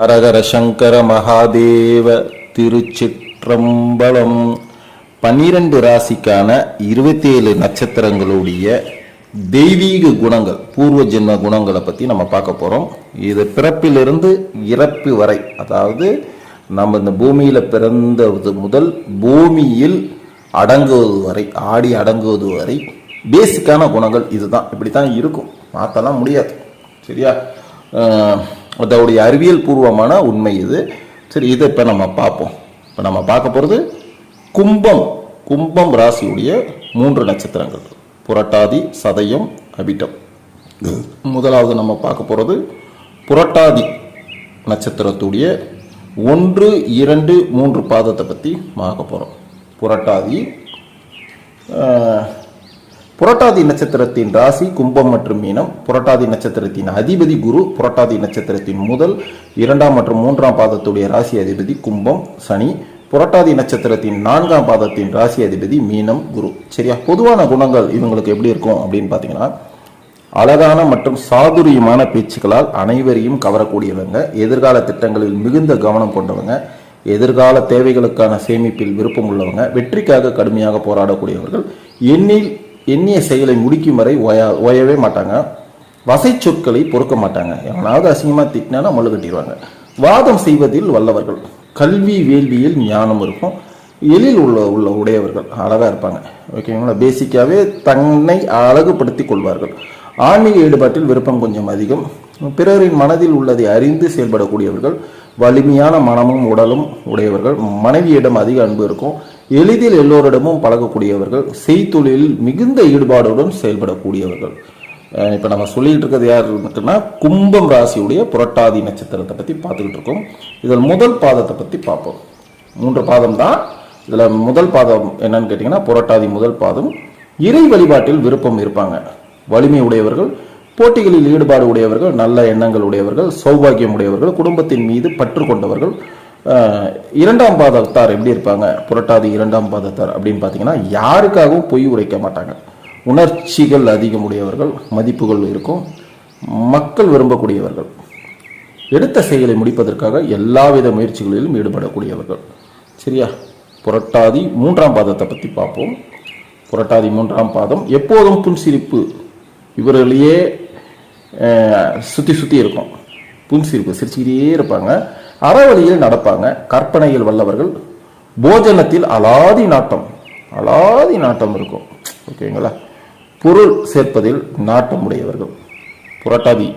ஹரஹர சங்கர மகாதேவ திருச்சிற்றம்பலம். பன்னிரண்டு ராசிக்கான இருபத்தேழு நட்சத்திரங்களுடைய தெய்வீக குணங்கள் பூர்வ ஜென்ம குணங்களை பற்றி நம்ம பார்க்க போகிறோம் இது பிறப்பிலிருந்து இறப்பு வரை அதாவது நம்ம இந்த பூமியில் பிறந்தது முதல் பூமியில் அடங்குவது வரை ஆடி அடங்குவது வரை பேசிக்கான குணங்கள் இதுதான். இப்படி தான் இருக்கும். மாற்றலாம் முடியாது. சரியா? அதோடைய அறிவியல் பூர்வமான உண்மை இது. சரி இதை இப்போ நம்ம பார்ப்போம். இப்போ நம்ம பார்க்க போகிறது கும்பம். கும்பம் ராசியுடைய மூன்று நட்சத்திரங்கள். புரட்டாதி சதயம் அபிட்டம் முதலாவது நம்ம பார்க்க போகிறது புரட்டாதி நட்சத்திரத்துடைய ஒன்று இரண்டு மூன்று பாதத்தை பற்றி பார்க்க போகிறோம் புரட்டாதி புரட்டாதி நட்சத்திரத்தின் ராசி கும்பம் மற்றும் மீனம். புரட்டாதி நட்சத்திரத்தின் அதிபதி குரு புரட்டாதி நட்சத்திரத்தின் முதல் இரண்டாம் மற்றும் மூன்றாம் பாதத்துடைய ராசி அதிபதி கும்பம் சனி. புரட்டாதி நட்சத்திரத்தின் நான்காம் பாதத்தின் ராசி அதிபதி மீனம் குரு. சரியா? பொதுவான குணங்கள் இவங்களுக்கு எப்படி இருக்கும் அப்படின்னு பார்த்தீங்கன்னா அழகான மற்றும் சாதுரியமான பேச்சுக்களால் அனைவரையும் கவரக்கூடியவங்க எதிர்கால திட்டங்களில் மிகுந்த கவனம் கொண்டவங்க எதிர்கால தேவைகளுக்கான சேமிப்பில் விருப்பம் உள்ளவங்க வெற்றிக்காக கடுமையாக போராடக்கூடியவர்கள் எண்ணில் எண்ணிய செயலை முடிக்கும் வரை ஓய ஓயவே மாட்டாங்க. வசை சொற்களை பொறுக்க மாட்டாங்க. எவனாவது அசிங்கமாக திட்டினா மல்லு கட்டிடுவாங்க வாதம் செய்வதில் வல்லவர்கள். கல்வி வேள்வியில் ஞானம் இருக்கும். எழில் உள்ள உள்ள உடையவர்கள் அழகாக இருப்பாங்க. ஓகேங்களா பேசிக்காகவே தன்னை அழகுபடுத்தி கொள்வார்கள். ஆன்மீக ஈடுபாட்டில் விருப்பம் கொஞ்சம் அதிகம். பிறரின் மனதில் உள்ளதை அறிந்து செயல்படக்கூடியவர்கள். வலிமையான மனமும் உடலும் உடையவர்கள். மனைவியிடம் அதிக அன்பு இருக்கும். எளிதில் எல்லோரிடமும் பழகக்கூடியவர்கள் செய்தொழிலில் மிகுந்த ஈடுபாடுடன் செயல்படக்கூடியவர்கள். இப்போ நம்ம சொல்லிட்டு இருக்கிறது யார் இருக்குன்னா கும்பம் ராசியுடைய புரட்டாதி நட்சத்திரத்தை பற்றி பார்த்துக்கிட்டு இருக்கோம். இதில் முதல் பாதத்தை பற்றி பார்ப்போம். மூன்று பாதம் தான். இதில் முதல் பாதம் என்னன்னு கேட்டிங்கன்னா புரட்டாதி முதல் பாதம். இறை வழிபாட்டில் விருப்பம் இருப்பாங்க. வலிமை உடையவர்கள் போட்டிகளில் ஈடுபாடு உடையவர்கள் நல்ல எண்ணங்கள் உடையவர்கள் சௌபாகியம் உடையவர்கள் குடும்பத்தின் மீது பற்று கொண்டவர்கள் இரண்டாம் பாதத்தார் எப்படி இருப்பாங்க? புரட்டாதி இரண்டாம் பாதத்தார் அப்படின்னு பார்த்தீங்கன்னா யாருக்காகவும் பொய் உரைக்க மாட்டாங்க. உணர்ச்சிகள் அதிகம் உடையவர்கள் மதிப்புகள் இருக்கும் மக்கள் விரும்பக்கூடியவர்கள். எடுத்த செயலை முடிப்பதற்காக எல்லாவித முயற்சிகளிலும் ஈடுபடக்கூடியவர்கள். சரியா? புரட்டாதி மூன்றாம் பாதத்தை பற்றி பார்ப்போம். புரட்டாதி மூன்றாம் பாதம் எப்போதும் புன்சிரிப்பு இவர்களையே சுற்றி சுற்றி இருக்கும். புன்சிரிப்பு சிரிச்சுக்கிட்டே இருப்பாங்க. அறவழியில் நடப்பாங்க. கற்பனையில் வல்லவர்கள். போஜனத்தில் அலாதி நாட்டம். அலாதி நாட்டம் இருக்கும். ஓகேங்களா பொருள் சேர்ப்பதில் நாட்டம் உடையவர்கள் புரட்டாதி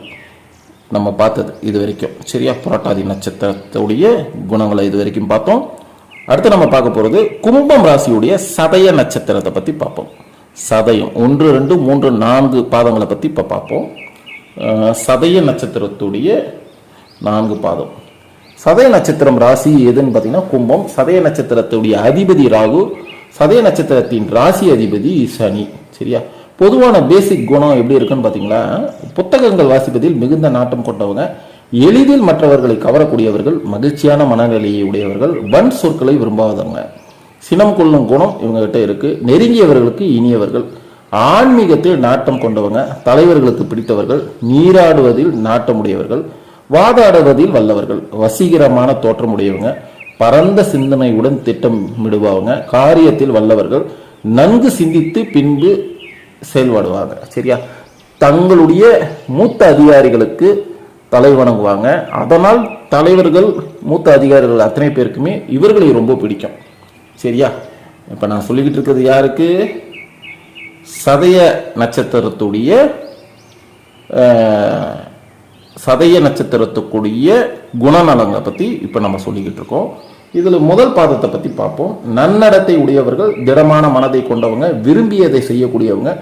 நம்ம பார்த்தது இது வரைக்கும் சரியா? புரட்டாதி நட்சத்திரத்துடைய குணங்களை இது வரைக்கும் பார்த்தோம். அடுத்து நம்ம பார்க்க போகிறது கும்பம் ராசியுடைய சதய நட்சத்திரத்தை பற்றி பார்ப்போம். சதயம் ஒன்று ரெண்டு மூன்று நான்கு பாதங்களை பற்றி இப்போ பார்ப்போம். சதய நட்சத்திரத்துடைய நான்கு பாதம். சதய நட்சத்திரம் ராசி எதுன்னு பார்த்தீங்கன்னா கும்பம். சதய நட்சத்திரத்துடைய அதிபதி ராகு. சதய நட்சத்திரத்தின் ராசி அதிபதி சனி. சரியா? பொதுவான பேசிக் குணம் எப்படி இருக்குன்னு பார்த்தீங்கன்னா புத்தகங்கள் வாசிப்பதில் மிகுந்த நாட்டம் கொண்டவங்க. எளிதில் மற்றவர்களை கவரக்கூடியவர்கள் மகிழ்ச்சியான மனநிலையை உடையவர்கள் வன் சொற்களை விரும்பாதவங்க. சினம் கொள்ளும் குணம் இவங்ககிட்ட இருக்கு. நெருங்கியவர்களுக்கு இனியவர்கள். ஆன்மீகத்தில் நாட்டம் கொண்டவங்க. தலைவர்களுக்கு பிடித்தவர்கள். நீராடுவதில் நாட்டமுடையவர்கள். வாதாடுவதில் வல்லவர்கள். வசீகரமான தோற்றமுடையவங்க பரந்த சிந்தனையுடன் திட்டமிடுவாங்க காரியத்தில் வல்லவர்கள். நன்கு சிந்தித்து பின்பு செயல்படுவாங்க. சரியா? தங்களுடைய மூத்த அதிகாரிகளுக்கு தலை வணங்குவாங்க. அதனால் தலைவர்கள் மூத்த அதிகாரிகள் அத்தனை பேருக்குமே இவர்களை ரொம்ப பிடிக்கும். சரியா? இப்போ நான் சொல்லிக்கிட்டு இருக்கிறது யாருக்கு? சதய நட்சத்திரத்துடைய சதய நட்சத்திரத்துக்குரிய குணநலங்களை பற்றி இப்போ நம்ம சொல்லிக்கிட்டு இருக்கோம். இதில் முதல் பாதத்தை பற்றி பார்ப்போம். நன்னடத்தை உடையவர்கள் திடமான மனதை கொண்டவங்க விரும்பியதை செய்யக்கூடியவங்க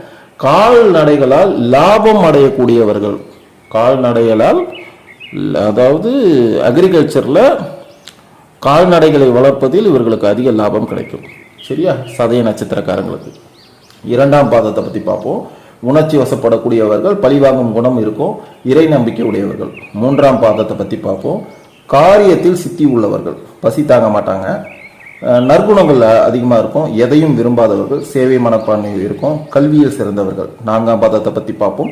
கால்நடைகளால் லாபம் அடையக்கூடியவர்கள். கால்நடைகளால் அதாவது அக்ரிகல்ச்சரில் கால்நடைகளை வளர்ப்பதில் இவர்களுக்கு அதிக லாபம் கிடைக்கும். சரியா? சதய நட்சத்திரக்காரங்களுக்கு. இரண்டாம் பாதத்தை பற்றி பார்ப்போம். உணர்ச்சி வசப்படக்கூடியவர்கள் பழிவாங்கும் குணம் இருக்கும் இறை நம்பிக்கை உடையவர்கள். மூன்றாம் பாதத்தை பற்றி பார்ப்போம். காரியத்தில் சித்தி உள்ளவர்கள். பசி தாங்க மாட்டாங்க. நற்குணங்கள் அதிகமாக இருக்கும். எதையும் விரும்பாதவர்கள் சேவை மனப்பான்மை இருக்கும் கல்வியில் சிறந்தவர்கள். நான்காம் பாதத்தை பற்றி பார்ப்போம்.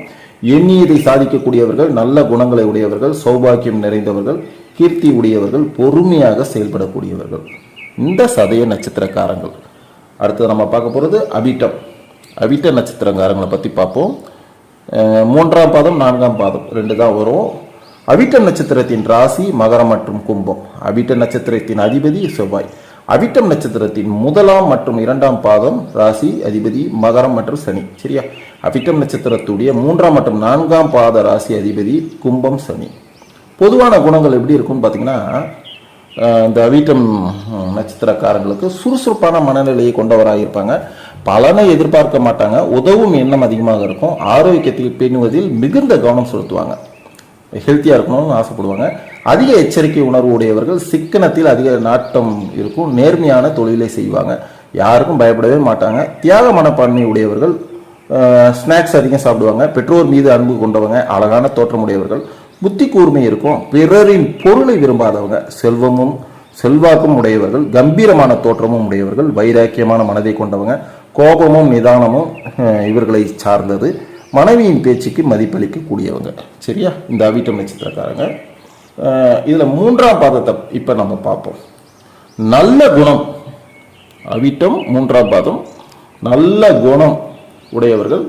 எண்ணியதை சாதிக்கக்கூடியவர்கள் நல்ல குணங்களை உடையவர்கள் சௌபாக்கியம் நிறைந்தவர்கள் கீர்த்தி உடையவர்கள் பொறுமையாக செயல்படக்கூடியவர்கள். இந்த சதய நட்சத்திரக்காரங்கள். அடுத்தது நம்ம பார்க்க போகிறது அபிட்டம். அவிட்ட நட்சத்திரக்காரங்களை பற்றி பார்ப்போம். மூன்றாம் பாதம் நான்காம் பாதம் ரெண்டு தான் வரும். அவிட்ட நட்சத்திரத்தின் ராசி மகரம் மற்றும் கும்பம். அவிட்ட நட்சத்திரத்தின் அதிபதி செவ்வாய். அவிட்டம் நட்சத்திரத்தின் முதலாம் மற்றும் இரண்டாம் பாதம் ராசி அதிபதி மகரம் மற்றும் சனி. சரியா? அவிட்டம் நட்சத்திரத்துடைய மூன்றாம் மற்றும் நான்காம் பாத ராசி அதிபதி கும்பம் சனி. பொதுவான குணங்கள் எப்படி இருக்கும்னு பார்த்தீங்கன்னா இந்த அவிட்டம் நட்சத்திரக்காரங்களுக்கு சுறுசுறுப்பான மனநிலையை கொண்டவராக இருப்பாங்க பலனை எதிர்பார்க்க மாட்டாங்க. உதவும் எண்ணம் அதிகமாக இருக்கும். ஆரோக்கியத்தை பேணுவதில் மிகுந்த கவனம் செலுத்துவாங்க. ஹெல்த்தியாக இருக்கணும்னு ஆசைப்படுவாங்க. அதிக எச்சரிக்கை உணர்வு உடையவர்கள் சிக்கனத்தில் அதிக நாட்டம் இருக்கும். நேர்மையான தொழிலை செய்வாங்க. யாருக்கும் பயப்படவே மாட்டாங்க. தியாக மனப்பான்மை உடையவர்கள் ஸ்நாக்ஸ் அதிகம் சாப்பிடுவாங்க. பெற்றோர் மீது அன்பு கொண்டவங்க அழகான தோற்றம் உடையவர்கள் புத்தி கூர்மை இருக்கும். பிறரின் பொருளை விரும்பாதவங்க செல்வமும் செல்வாக்கும் உடையவர்கள் கம்பீரமான தோற்றமும் உடையவர்கள் வைராக்கியமான மனதை கொண்டவங்க கோபமும் நிதானமும் இவர்களை சார்ந்தது. மனைவியின் பேச்சுக்கு மதிப்பளிக்கக்கூடியவங்க. சரியா? இந்த அவிட்டம் நட்சத்திரக்காரங்க இதில் மூன்றாம் பாதத்தை இப்போ நம்ம பார்ப்போம். நல்ல குணம். அவிட்டம் மூன்றாம் பாதம். நல்ல குணம் உடையவர்கள்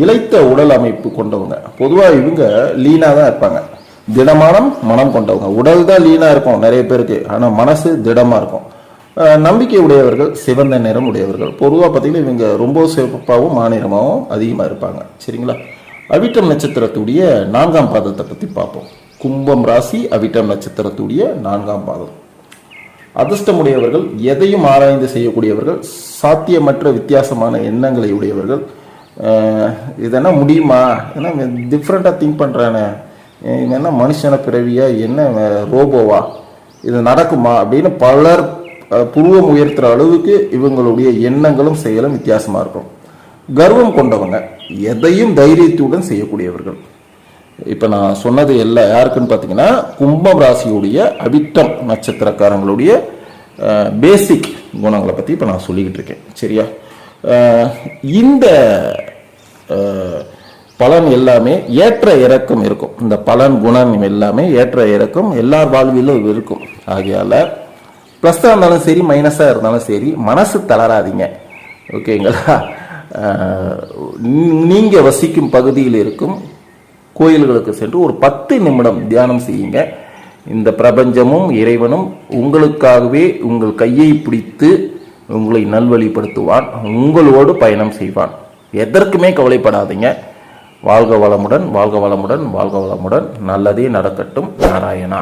இழைத்த உடல் அமைப்பு கொண்டவங்க. பொதுவாக இவங்க லீனாக தான் இருப்பாங்க. திடமான மனம் கொண்டவங்க. உடல் தான் லீனாக இருக்கும் நிறைய பேருக்கு. ஆனால் மனசு திடமாக இருக்கும். நம்பிக்கை உடையவர்கள் சிவந்த நிறம் உடையவர்கள். பொதுவாக பார்த்தீங்கன்னா இவங்க ரொம்ப சிவப்பாகவும் மாநிலமாகவும் அதிகமாக இருப்பாங்க. சரிங்களா? அவிட்டம் நட்சத்திரத்துடைய நான்காம் பாதத்தை பற்றி பார்ப்போம். கும்பம் ராசி அவிட்டம் நட்சத்திரத்துடைய நான்காம் பாதம். அதிர்ஷ்டமுடையவர்கள் எதையும் ஆராய்ந்து செய்யக்கூடியவர்கள் சாத்தியமற்ற வித்தியாசமான எண்ணங்களை உடையவர்கள். இதெல்லாம் முடியுமா? ஏன்னா டிஃப்ரெண்ட்டாக திங்க் பண்ணுறானே இவன் என்ன மனுஷன பிறவியா? என்ன ரோபோவா? இது நடக்குமா? அப்படின்னு பலர் புருவம் உயர்த்துற அளவுக்கு இவங்களுடைய எண்ணங்களும் செயலும் வித்தியாசமாக இருக்கும். கர்வம் கொண்டவங்க எதையும் தைரியத்துடன் செய்யக்கூடியவர்கள். இப்போ நான் சொன்னது எல்லாம் யாருக்குன்னு பார்த்தீங்கன்னா கும்பம் ராசியுடைய அவிட்டம் நட்சத்திரக்காரங்களுடைய பேசிக் குணங்களை பற்றி இப்போ நான் சொல்லிக்கிட்டு இருக்கேன். சரியா? இந்த பலன் எல்லாமே ஏற்ற இறக்கம் இருக்கும். இந்த பலன் குணம் எல்லாமே ஏற்ற இறக்கம் எல்லார் வாழ்விலும் இருக்கும். ஆகையால் ப்ளஸ்ஸாக இருந்தாலும் சரி மைனஸாக இருந்தாலும் சரி மனசு தளராதீங்க. ஓகேங்களா நீங்கள் வசிக்கும் பகுதியில் இருக்கும் கோயில்களுக்கு சென்று ஒரு பத்து நிமிடம் தியானம் செய்யுங்க. இந்த பிரபஞ்சமும் இறைவனும் உங்களுக்காகவே உங்கள் கையை பிடித்து உங்களை நல்வழிப்படுத்துவான் உங்களோடு பயணம் செய்வான். எதற்குமே கவலைப்படாதீங்க. வாழ்க வளமுடன் வாழ்க வளமுடன் வாழ்க வளமுடன். நல்லதே நடக்கட்டும். நாராயணா.